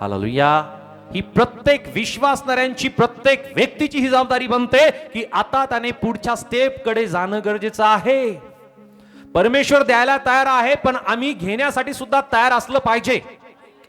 Hallelujah. ही प्रत्येक विश्वासणाऱ्यांची प्रत्येक व्यक्तीची ही जबाबदारी बनते की आता त्याने पुढच्या स्टेपकडे जाणं गरजेचं आहे. परमेश्वर द्यायला तयार आहे पण आम्ही घेण्यासाठी सुद्धा तयार असलं पाहिजे.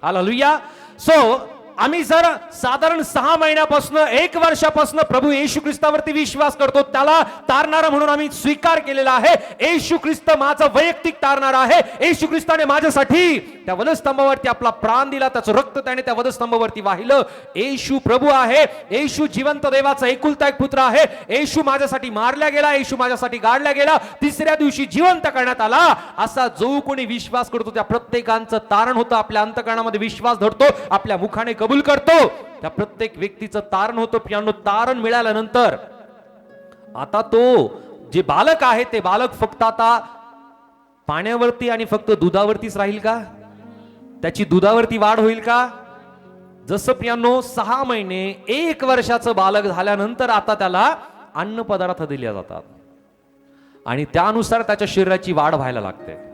हालेलुया. सो आम्ही जर साधारण सहा महिन्यापासून एक वर्षापासून प्रभू येशू ख्रिस्तावरती विश्वास करतो त्याला तारणारा म्हणून आम्ही स्वीकार केलेला आहे. येशू ख्रिस्त माझा वैयक्तिक तारणारा आहे. येशू ख्रिस्ताने माझ्यासाठी त्या वधस्तंभावरती आपला प्राण दिला त्याचं रक्त त्याने त्या वधस्तंभावरती वाहिलं. येशू प्रभू आहे. येशू जिवंत देवाचा एकुलता एक पुत्र आहे. येशू माझ्यासाठी मारला गेला येशू माझ्यासाठी गाडला गेला तिसऱ्या दिवशी जिवंत करण्यात आला. असा जो कोणी विश्वास करतो त्या प्रत्येकांचं तारण होतं. आपल्या अंतकरणामध्ये विश्वास धरतो. आपल्या मुखाने कबूल करतो. त्या प्रत्येक व्यक्तीचं तारण होतं. पियानो तारण मिळाल्यानंतर आता तो जे बालक आहे ते बालक फक्त आता पाण्यावरती आणि फक्त दुधावरतीच राहील का? त्याची दुधावरती वाढ होईल का? जसं पियानो सहा महिने एक वर्षाचं बालक झाल्यानंतर आता त्याला अन्न पदार्थ दिले जातात. आणि त्यानुसार त्याच्या शरीराची वाढ व्हायला लागते.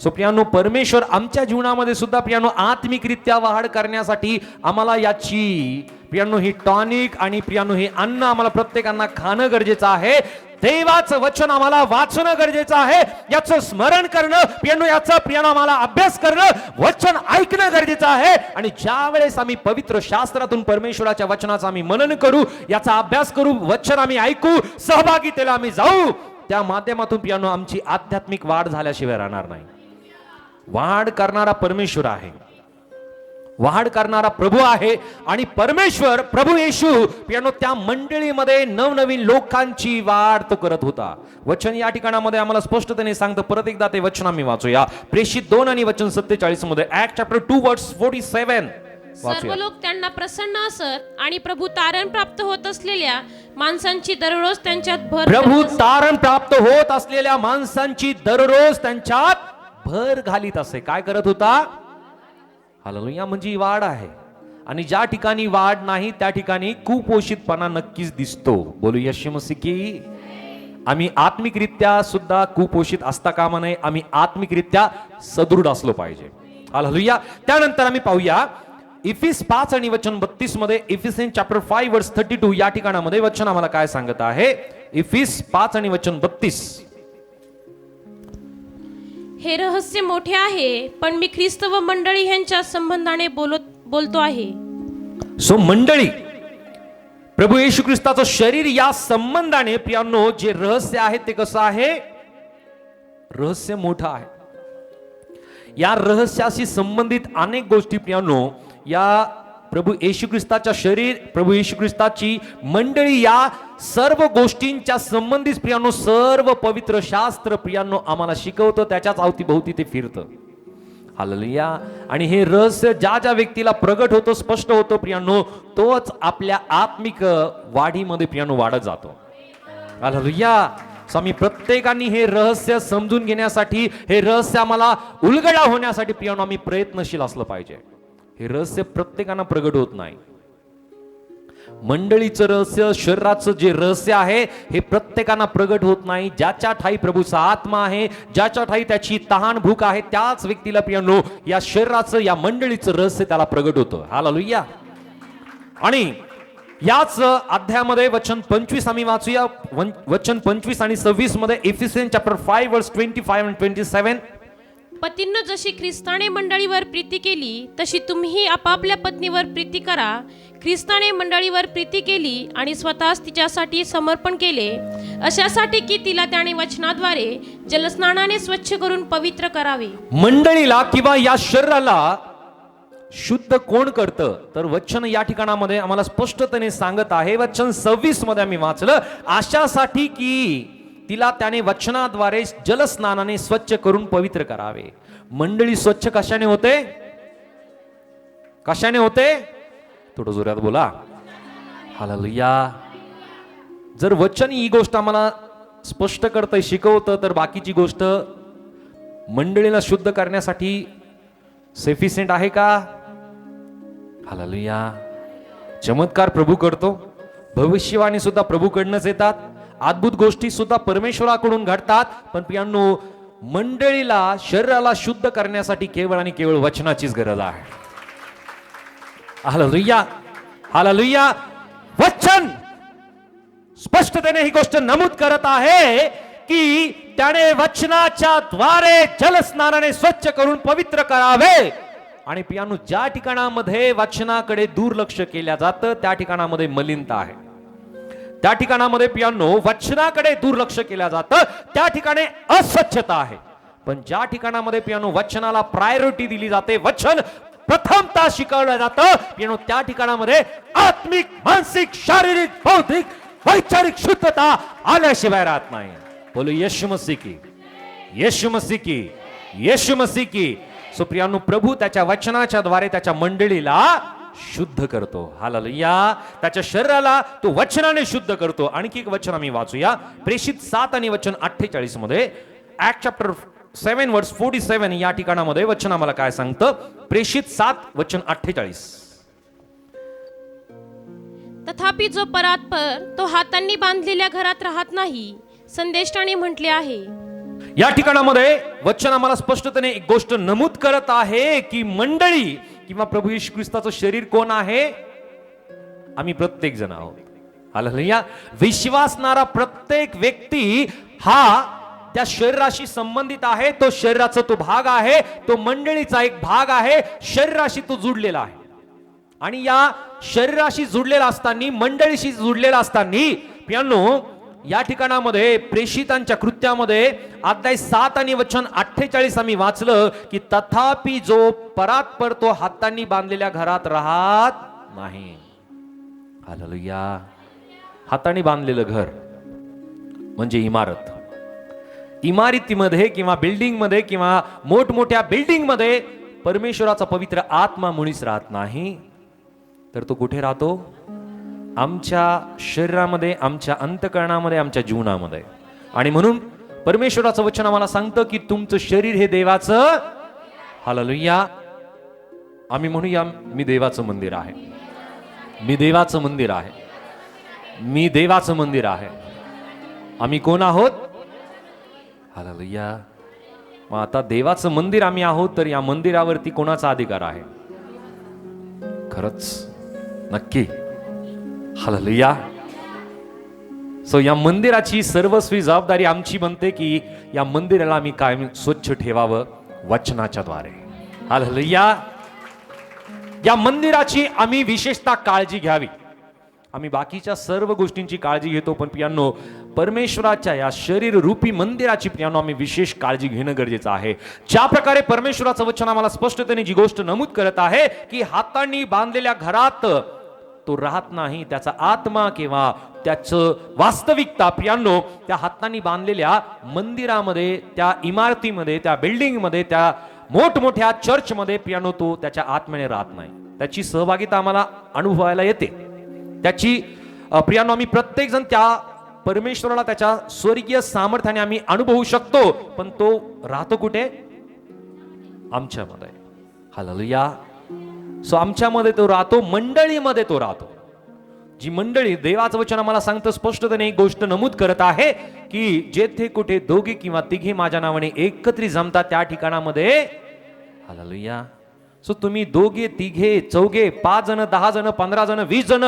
सो प्रियानो परमेश्वर आमच्या जीवनामध्ये सुद्धा प्रियानो आत्मिकरित्या वाढ करण्यासाठी आम्हाला याची प्रियानो ही टॉनिक आणि प्रियानो हे अन्न आम्हाला प्रत्येकांना खाणं गरजेचं आहे. देवाचं वचन आम्हाला वाचणं गरजेचं आहे. याचं स्मरण करणं प्रियानो याचा प्रियानो आम्हाला अभ्यास करणं वचन ऐकणं गरजेचं आहे. आणि ज्या वेळेस आम्ही पवित्र शास्त्रातून परमेश्वराच्या वचनाचं आम्ही मनन करू याचा अभ्यास करू वचन आम्ही ऐकू सहभागीतेला आम्ही जाऊ त्या माध्यमातून पियानो आमची आध्यात्मिक वाढ झाल्याशिवाय राहणार नाही. वाढ करणारा परमेश्वर आहे. वाढ करणारा प्रभू आहे आणि परमेश्वर प्रभू येशू पियानो त्या मंडळीमध्ये नवनवीन लोकांची वाढ तो करत होता. वचन या ठिकाणामध्ये आम्हाला स्पष्टतेने सांगतं परत एकदा ते वचन आम्ही वाचूया. प्रेषित दोन आणि वचन सत्तेचाळीसमध्ये act chapter two words forty seven सर्व लोक त्यांना प्रसन्न असत आणि प्रभू तारण प्राप्त होत असलेल्या माणसांची दररोज त्यांच्यात भर प्रभू. तारण प्राप्त होत असलेल्या माणसांची दररोज त्यांच्यात भर घालीत असे. काय करत होता? हालेलुया म्हणजे वाढ आहे. आणि ज्या ठिकाणी वाढ नाही त्या ठिकाणी कुपोषितपणा नक्कीच दिसतो. बोलू यशमसी की आम्ही आत्मिकरित्या सुद्धा कुपोषित असता कामा नये आम्ही आत्मिकरित्या सदृढ असलो पाहिजे. हालेलुया. त्यानंतर आम्ही पाहूया इफिस पाच आणि वचन बत्तीसमध्ये Ephesians chapter five verse thirty two या ठिकाणामध्ये वचन आम्हाला काय सांगत आहे? इफिस पाच आणि वचन बत्तीस. हे रहस्य मोठे आहे पण मी ख्रिस्त व मंडळी ह्यांच्या संबंधाने बोलत बोलतो आहे. सो मंडळी प्रभू येशू ख्रिस्ताचं शरीर या संबंधाने प्रियांनो जे रहस्य आहे ते कसं आहे? रहस्य मोठं आहे. या रहस्याशी संबंधित अनेक गोष्टी प्रियांनो या प्रभू येशू ख्रिस्ताच्या शरीर प्रभू येशू ख्रिस्ताची मंडळी या सर्व गोष्टींच्या संबंधित प्रियांनो सर्व पवित्र शास्त्र प्रियांनो आम्हाला शिकवतं त्याच्याच अवतीभोवती ते फिरतं. हालेलुया. आणि हे रहस्य ज्या ज्या व्यक्तीला प्रगट होतं स्पष्ट होतो प्रियांनो तोच आपल्या आत्मिक वाढीमध्ये प्रियांनो वाढत जातो. हालेलुया. स्वामी आम्ही प्रत्येकाने हे रहस्य समजून घेण्यासाठी हे रहस्य आम्हाला उलगडा होण्यासाठी प्रियांनो आम्ही प्रयत्नशील असलं पाहिजे. हे रहस्य प्रत्येकांना प्रगट होत नाही. मंडळीचं रहस्य शरीराचं जे रहस्य आहे हे प्रत्येकांना प्रगट होत नाही. ज्याच्या ठाई प्रभूचा आत्मा आहे ज्याच्या ठाई त्याची तहान भूक आहे त्याच व्यक्तीला पियानो या शरीराचं या मंडळीचं रहस्य त्याला प्रगट होतं. हा हालेलुया. आणि याच अध्यायामध्ये वचन पंचवीस आम्ही वाचूया. वन- वचन पंचवीस आणि सव्वीसमध्ये Ephesian chapter five verse twenty five and twenty seven पतींनो जशी ख्रिस्ताने मंडळीवर प्रीती केली तशी तुम्ही आपापल्या पत्नीवर प्रीती करा. ख्रिस्ताने मंडळीवर प्रीती केली आणि स्वतःच तिच्यासाठी समर्पण केले. अशासाठी की तिला त्याने वचनाद्वारे जलस्नानाने स्वच्छ करून पवित्र करावे. मंडळीला किंवा या शरीराला शुद्ध कोण करतं? तर वचन या ठिकाणामध्ये आम्हाला स्पष्टतेने सांगत आहे. वचन सव्वीसमध्ये आम्ही वाचलं अशासाठी की तिला त्याने वचनाद्वारे जलस्नानाने स्वच्छ करून पवित्र करावे. मंडळी स्वच्छ कशाने होते? कशाने होते? थोडं जोरात बोला. हालेलुया. जर वचन ही गोष्ट आम्हाला स्पष्ट करतंय शिकवतं तर बाकीची गोष्ट मंडळीला शुद्ध करण्यासाठी सेफिसेंट आहे का? हालेलुया. चमत्कार प्रभू करतो. भविष्यवाणी सुद्धा प्रभूकडनंच येतात. अद्भुत गोष्टी सुद्धा परमेश्वराकडून घडतात. पण प्रियांनो मंडळीला शरीराला शुद्ध करण्यासाठी केवळ आणि केवळ वचनाचीच गरज आहे. हालेलुया. हालेलुया. वचन! स्पष्टतेने ही गोष्ट नमूद करत आहे की त्याने वचनाच्या द्वारे जलस्नानाने स्वच्छ करून पवित्र करावे. आणि पियानो ज्या ठिकाणामध्ये वचनाकडे दुर्लक्ष केल्या जातं त्या ठिकाणामध्ये मलिनता आहे. त्या ठिकाणामध्ये पियानो वचनाकडे दुर्लक्ष केल्या जातं. त्या ठिकाणी अस्वच्छता आहे. पण ज्या ठिकाणामध्ये पियानो वचनाला प्रायोरिटी दिली जाते वचन प्रथमता शिकवलं जातं पियानो त्या ठिकाणामध्ये आत्मिक मानसिक शारीरिक बौद्धिक वैचारिक शुद्धता आल्याशिवाय राहत नाही. बोलो यशु मसीह की येशू मसी की येशू मसी की सो प्रभू त्याच्या वचनाच्या द्वारे त्याच्या मंडळीला शुद्ध करतो. हालेलुया. त्याच्या शरीराला तो वचनाने शुद्ध करतो. आणखी एक वचन आम्ही वाचूया. प्रेषित सात आणि वचन अठ्ठेचाळीसमध्ये. Act chapter seven verse forty seven या ठिकाणामध्ये वचन आम्हाला काय सांगतं? प्रेषित सात वचन अठ्ठेचाळीस. तथापि जो परात्पर तो हातांनी बांधलेल्या घरात राहत नाही संदेष्टाने म्हटले आहे. या ठिकाणामध्ये वचन आम्हाला स्पष्टतेने एक गोष्ट नमूद करत आहे की मंडळी किंवा प्रभू येशू ख्रिस्ताचं शरीर कोण आहे? आम्ही प्रत्येक जण आहोत. या विश्वासणारा प्रत्येक व्यक्ती हा त्या शरीराशी संबंधित आहे तो शरीराचा तो भाग आहे तो मंडळीचा एक भाग आहे शरीराशी तो जुडलेला आहे. आणि या शरीराशी जुडलेला असताना मंडळीशी जुडलेला असताना पियानो या ठिकाणामध्ये प्रेषितांच्या कृत्यामध्ये अध्याय सात आणि वचन अठ्ठेचाळीस आम्ही वाचलं की तथापि जो परात पडतो हातांनी बांधलेल्या घरात राहत नाही. या हाताने बांधलेलं घर म्हणजे इमारत. इमारतीमध्ये किंवा बिल्डिंगमध्ये किंवा मोठमोठ्या बिल्डिंगमध्ये परमेश्वराचा पवित्र आत्मा मुळीच राहत नाही. तर तो कुठे राहतो? आमच्या शरीरामध्ये आमच्या अंतकरणामध्ये आमच्या जीवनामध्ये. आणि म्हणून परमेश्वराचं वचन आम्हाला सांगतं की तुमचं शरीर हे देवाचं. हालेलुया आम्ही म्हणूया मी देवाचं मंदिर आहे. मी देवाचं मंदिर आहे. मी देवाचं मंदिर आहे. आम्ही कोण आहोत? हालेलुया मग आता देवाचं मंदिर आम्ही आहोत तर या मंदिरावरती कोणाचा अधिकार आहे? खरंच. नक्की. हालेलुया सो या मंदिराची सर्वस्वी जबाबदारी आमची बनते की या मंदिराला आम्ही कायम स्वच्छ ठेवावं वचनाच्या द्वारे. हालेलुया या मंदिराची आम्ही विशेषतः काळजी घ्यावी. आम्ही बाकीच्या सर्व गोष्टींची काळजी घेतो पण पियानो परमेश्वराच्या या शरीर रूपी मंदिराची पियानो आम्ही विशेष काळजी घेणं गरजेचं आहे. ज्या प्रकारे परमेश्वराचं वचन आम्हाला स्पष्टतेने जी गोष्ट नमूद करत आहे की हातांनी बांधलेल्या घरात तो राहत नाही त्याचा आत्मा किंवा त्याचं वास्तविकता प्रियांनो त्या हातांनी बांधलेल्या मंदिरामध्ये त्या इमारतीमध्ये त्या बिल्डिंगमध्ये त्या मोठमोठ्या चर्चमध्ये पियानो तो त्याच्या आत्म्याने राहत नाही. त्याची सहभागिता आम्हाला अनुभवायला येते. त्याची प्रियानो आम्ही प्रत्येक जण त्या परमेश्वराला त्याच्या स्वर्गीय सामर्थ्याने आम्ही अनुभवू शकतो पण तो राहतो कुठे? आमच्यामध्ये. हालेलुया. सो आमच्यामध्ये तो राहतो मंडळीमध्ये तो राहतो. जी मंडळी देवाचं वचन आम्हाला सांगतं स्पष्टतेने एक गोष्ट नमूद करत आहे की जेथे कुठे दोघे किंवा तिघे माझ्या नावाने एकत्रित जमतात त्या ठिकाणामध्ये हालेलुया. सो तुम्ही दोघे तिघे चौघे पाच जण दहा जण पंधरा जण वीस जण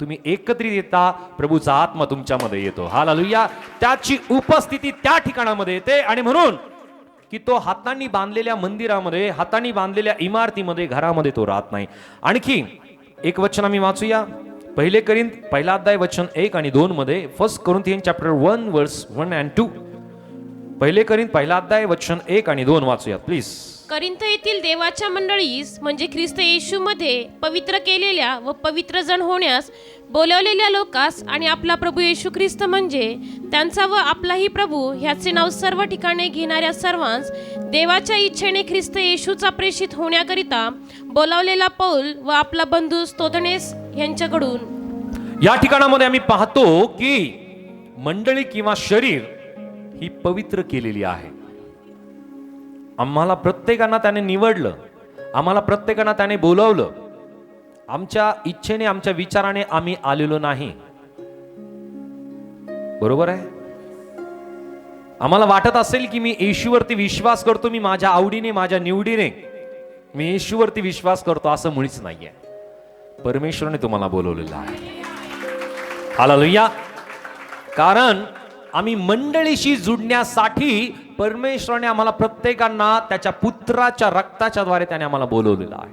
तुम्ही एकत्रित येता प्रभूचा आत्मा तुमच्यामध्ये येतो. हालेलुया. त्याची उपस्थिती त्या ठिकाणामध्ये येते आणि म्हणून की तो हातांनी बांधलेल्या मंदिरामध्ये हातांनी बांधलेल्या इमारतीमध्ये घरामध्ये तो राहत नाही. आणखी एक वचन आम्ही वाचूया. पहिले करीन पहिला अध्याय वचन एक आणि दोन मध्ये फर्स्ट करून तीन chapter one verse one and two पहिले करीन पहिला अध्याय वचन एक आणि दोन वाचूया प्लीज करिंथ येथील देवाच्या मंडळीस म्हणजे ख्रिस्त येशूमध्ये पवित्र केलेल्या व पवित्र जण होण्यास बोलवलेल्या लोकास आणि आपला प्रभू येशू ख्रिस्त म्हणजे त्यांचा व आपलाही प्रभू ह्याचे नाव सर्व ठिकाणी घेणाऱ्या सर्वांस देवाच्या इच्छेने ख्रिस्त येशूचा प्रेषित होण्याकरिता बोलावलेला पौल व आपला बंधू स्तोतनेस यांच्याकडून. या ठिकाणामध्ये आम्ही पाहतो की मंडळी किंवा शरीर ही पवित्र केलेली आहे. आम्हाला प्रत्येकांना त्याने निवडलं. आम्हाला प्रत्येकांना त्याने बोलवलं. आमच्या इच्छेने आमच्या विचाराने आम्ही आलेलो नाही. बरोबर आहे? आम्हाला वाटत असेल की मी येशूवरती विश्वास करतो मी माझ्या आवडीने माझ्या निवडीने मी येशूवरती विश्वास करतो असं मुळीच नाहीये. परमेश्वराने तुम्हाला बोलवलेलं आहे. हालेलुया कारण आम्ही मंडळीशी जुडण्यासाठी परमेश्वराने आम्हाला प्रत्येकांना त्याच्या पुत्राच्या रक्ताच्या द्वारे त्याने आम्हाला बोलवलेलं आहे.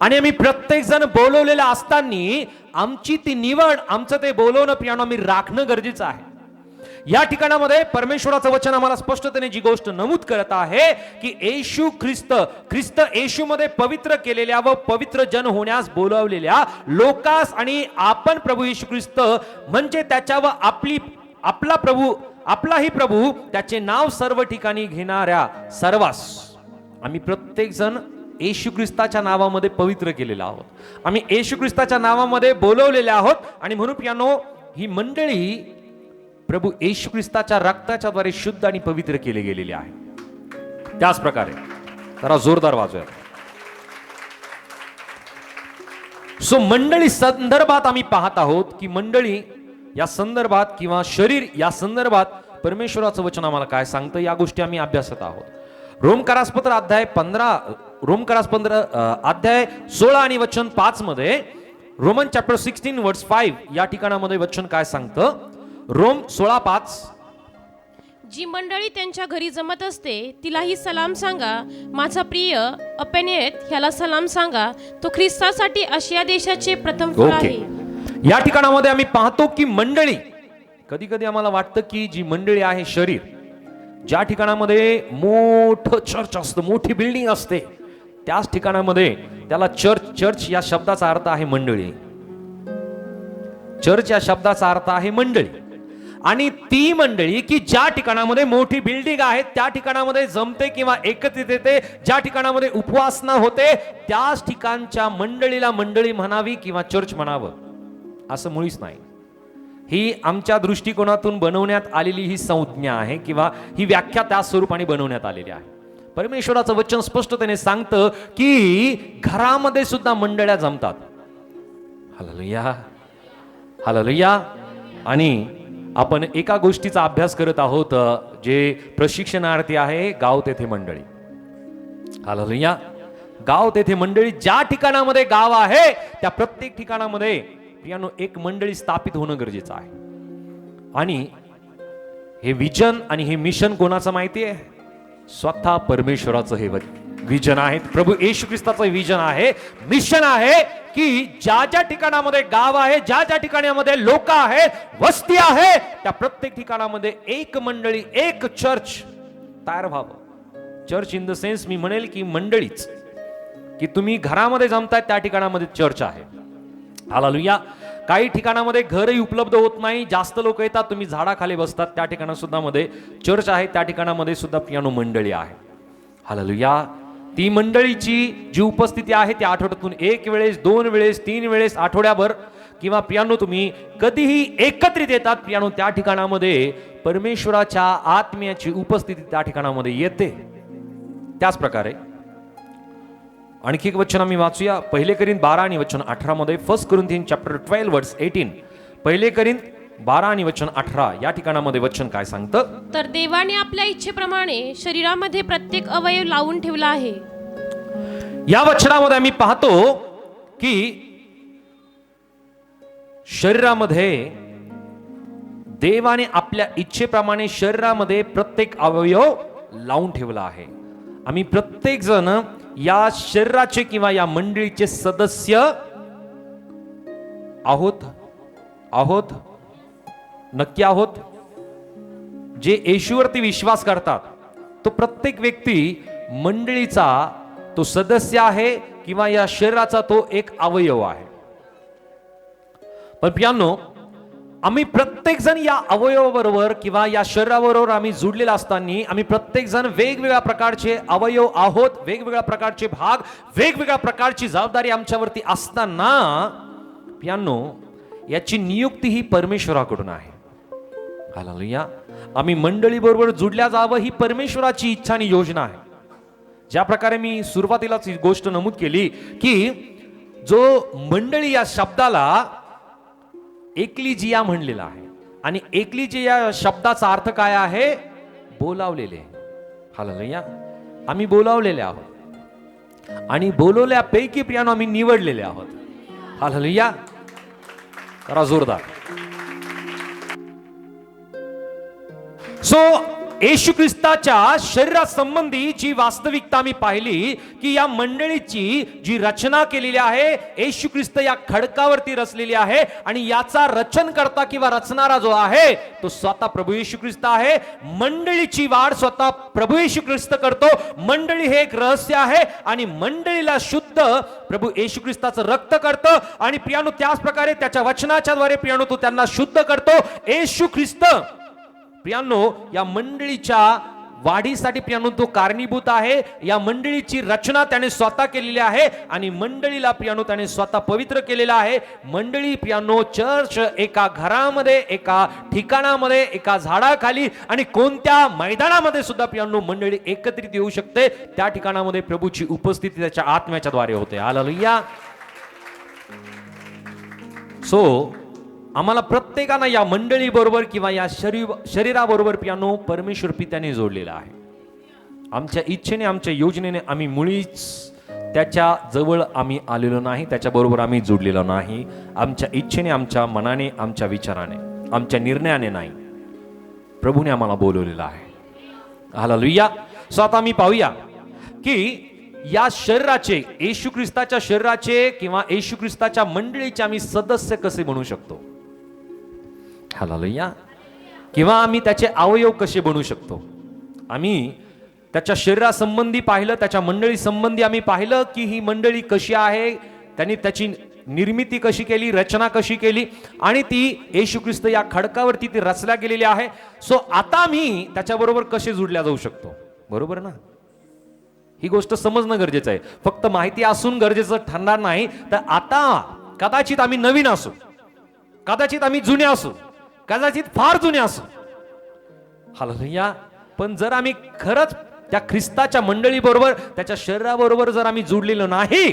आणि आम्ही प्रत्येक जण बोलवलेलं असताना आमची ती निवड आमचं ते बोलवणं पियानो आम्ही राखणं गरजेचं आहे. या ठिकाणामध्ये परमेश्वराचं वचन आम्हाला स्पष्टतेने जी गोष्ट नमूद करत आहे की येशू ख्रिस्त ख्रिस्त येशूमध्ये पवित्र केलेल्या व पवित्र जन होण्यास बोलावलेल्या लोकास आणि आपण प्रभू येशू ख्रिस्त म्हणजे त्याच्या व आपली आपला प्रभू आपलाही प्रभू त्याचे नाव सर्व ठिकाणी घेणाऱ्या सर्वास आम्ही प्रत्येक जण येशू ख्रिस्ताच्या नावामध्ये पवित्र केलेला आहोत. आम्ही येशू ख्रिस्ताच्या नावामध्ये बोलवलेले आहोत आणि म्हणून पियानो ही मंडळी प्रभू येशू ख्रिस्ताच्या रक्ताच्या द्वारे शुद्ध आणि पवित्र केले गेलेले आहे. त्याच प्रकारे जरा जोरदार वाजूया सो मंडळी संदर्भात आम्ही पाहत आहोत की मंडळी या संदर्भात किंवा शरीर या संदर्भात परमेश्वराचं वचन आम्हाला काय सांगतं या गोष्टी आम्ही अभ्यासत आहोत. रोमकारासपत्र अध्याय पंधरा रोमकारासपत्र अध्याय सोळा आणि वचन पाच मध्ये Roman chapter sixteen words five या ठिकाणामध्ये वचन काय सांगतं? रोम सोळा पाच. जी मंडळी त्यांच्या घरी जमत असते तिलाही सलाम सांगा. माझा प्रिय अपेनेत ह्याला सलाम सांगा. तो ख्रिस्तासाठी आशिया देशाचे प्रथम फळ ओके आहे. या ठिकाणामध्ये आम्ही पाहतो की मंडळी कधी कधी आम्हाला वाटतं की जी मंडळी आहे शरीर ज्या ठिकाणामध्ये मोठं चर्च असतं मोठी बिल्डिंग असते त्याच ठिकाणामध्ये त्याला चर्च चर्च या शब्दाचा अर्थ आहे मंडळी. चर्च या शब्दाचा अर्थ आहे मंडळी. आणि ती मंडळी की ज्या ठिकाणामध्ये मोठी बिल्डिंग आहे त्या ठिकाणामध्ये जमते किंवा एकत्रित येते ज्या ठिकाणामध्ये उपवासना होते त्याच ठिकाणच्या मंडळीला मंडळी म्हणावी किंवा चर्च म्हणावं. असं मुळीच नाही. ही आमच्या दृष्टिकोनातून बनवण्यात आलेली ही संज्ञा आहे किंवा ही व्याख्या त्या स्वरूपाने बनवण्यात आलेली आहे. परमेश्वराचं वचन स्पष्टतेने सांगतं की घरामध्ये सुद्धा मंडळ्या जमतात. हललुया. हललुया. आणि आपण एका गोष्टीचा अभ्यास करत आहोत जे प्रशिक्षणार्थी आहे गाव तेथे मंडळी. हललुया. गाव तेथे मंडळी ज्या ठिकाणामध्ये गाव आहे त्या प्रत्येक ठिकाणामध्ये पियानो एक मंडळी स्थापित होणं गरजेचं आहे. आणि हे विजन आणि हे मिशन कोणाचं माहिती आहे? स्वतः परमेश्वराचं हे विजन आहे. प्रभू येशू ख्रिस्ताचं विजन आहे. मिशन आहे की ज्या ज्या ठिकाणामध्ये गाव आहे ज्या ज्या ठिकाणामध्ये लोक आहेत वस्ती आहे त्या प्रत्येक ठिकाणामध्ये एक मंडळी एक चर्च तयार व्हावं. चर्च इन द सेन्स मी म्हणेल की मंडळीच. की तुम्ही घरामध्ये जमताय त्या ठिकाणामध्ये चर्च आहे. हालालुया. काही ठिकाणामध्ये घरही उपलब्ध होत नाही. जास्त लोक येतात तुम्ही झाडाखाली बसतात. त्या ठिकाणा सुद्धा मध्ये चर्च आहे त्या ठिकाणामध्ये सुद्धा पियानो मंडळी आहे. हालालुया. ती मंडळीची जी उपस्थिती आहे ती आठवड्यातून एक वेळेस दोन वेळेस तीन वेळेस आठवड्याभर किंवा पियानो तुम्ही कधीही एकत्रित येतात पियानो त्या ठिकाणामध्ये परमेश्वराच्या आत्म्याची उपस्थिती त्या ठिकाणामध्ये येते. त्याच प्रकारे आणखी एक वचन आम्ही वाचूया. पहिले करीन बारा आणि वचन अठरा मध्ये फर्स्ट करून तीन चॅप्टर ट्वेल्व वर्ड्स एटीन पहिले करीन बारा आणि वचन अठरा. या ठिकाणामध्ये वचन काय सांगतं? तर देवाने आपल्या इच्छेप्रमाणे शरीरामध्ये प्रत्येक अवयव लावून ठेवला आहे. या वचनामध्ये आम्ही पाहतो की शरीरामध्ये देवाने आपल्या इच्छेप्रमाणे शरीरामध्ये प्रत्येक अवयव लावून ठेवला आहे. आम्ही प्रत्येक जण या शरीराचे किंवा या मंडळीचे सदस्य आहोत आहोत नक्की आहोत. जे येशूवरती विश्वास करतात तो प्रत्येक व्यक्ती मंडळीचा तो सदस्य आहे किंवा या शरीराचा तो एक अवयव आहे. पण पियानो आम्ही प्रत्येकजण या अवयवाबरोबर किंवा या शरीराबरोबर आम्ही जुडलेला असताना आम्ही प्रत्येकजण वेगवेगळ्या प्रकारचे अवयव आहोत वेगवेगळ्या प्रकारचे भाग वेगवेगळ्या प्रकारची जबाबदारी आमच्यावरती असताना पियानो याची नियुक्ती ही परमेश्वराकडून आहे. हालेलुया. आम्ही मंडळीबरोबर जुडल्या जावं ही परमेश्वराची इच्छा आणि योजना आहे. ज्या प्रकारे मी सुरुवातीलाच ही गोष्ट नमूद केली की जो मंडळी या शब्दाला एकलीजिया म्हणलेला आहे. आणि एकली जिया शब्दाचा अर्थ काय आहे? बोलावलेले. हालया आम्ही बोलावलेले आहोत. आणि बोलवल्यापैकी प्रियानो आम्ही निवडलेले आहोत. हालया करा जोरदार. सो येशू ख्रिस्ताच्या शरीरासंबंधी जी वास्तविकता मी पाहिली की या मंडळीची जी रचना केलेली आहे येशू ख्रिस्त या खडकावरती रचलेली आहे आणि याचा रचन करता किंवा रचणारा जो आहे तो स्वतः प्रभू येशू ख्रिस्त आहे. मंडळीची वाढ स्वतः प्रभू येशू ख्रिस्त करतो. मंडळी हे एक रहस्य आहे आणि मंडळीला शुद्ध प्रभू येशू ख्रिस्ताचं रक्त करतं आणि प्रियाणू त्याच प्रकारे त्याच्या वचनाच्या द्वारे प्रियाणू तो त्यांना शुद्ध करतो. येशू ख्रिस्त प्रियांनो या मंडळीच्या वाढीसाठी प्रियानो तो कारणीभूत आहे. या मंडळीची रचना त्याने स्वतः केलेली आहे आणि मंडळीला प्रियानो त्याने स्वतः पवित्र केलेला आहे. मंडळी प्रियानो चर्च एका घरामध्ये एका ठिकाणामध्ये एका झाडाखाली आणि कोणत्या मैदानामध्ये सुद्धा प्रियानो मंडळी एकत्रित येऊ शकते. त्या ठिकाणामध्ये प्रभूची उपस्थिती त्याच्या आत्म्याच्या द्वारे होते. हालेलुया सो आम्हाला प्रत्येकानं या मंडळीबरोबर किंवा या शरीर शरीराबरोबर पियानो परमेश्वर पित्याने जोडलेला आहे. आमच्या इच्छेने आमच्या योजनेने आम्ही मुळीच त्याच्याजवळ आम्ही आलेलो नाही त्याच्याबरोबर आम्ही जोडलेलो नाही. आमच्या इच्छेने आमच्या मनाने आमच्या विचाराने आमच्या निर्णयाने नाही. प्रभूने आम्हाला बोलवलेलं आहे. हालेलुया. सो आता आम्ही पाहूया की या शरीराचे येशू ख्रिस्ताच्या शरीराचे किंवा येशू ख्रिस्ताच्या मंडळीचे आम्ही सदस्य कसे बनू शकतो? हालेलुया किंवा आम्ही त्याचे अवयव कसे बनू शकतो? आम्ही त्याच्या शरीरासंबंधी पाहिलं त्याच्या मंडळी संबंधी आम्ही पाहिलं की ही मंडळी कशी आहे त्यांनी त्याची निर्मिती कशी केली रचना कशी केली आणि ती येशू ख्रिस्त या खडकावरती ती रचल्या गेलेली आहे. सो आता मी त्याच्याबरोबर कसे जुडल्या जाऊ शकतो? बरोबर ना? ही गोष्ट समजणं गरजेचं आहे. फक्त माहिती असून गरजेचं ठरणार नाही. तर आता कदाचित आम्ही नवीन असू. कदाचित आम्ही जुने असू. कदाचित फार जुने असो. हालेलुया. पण जर आम्ही खरंच त्या ख्रिस्ताच्या मंडळीबरोबर त्याच्या शरीराबरोबर जर आम्ही जुडलेलो नाही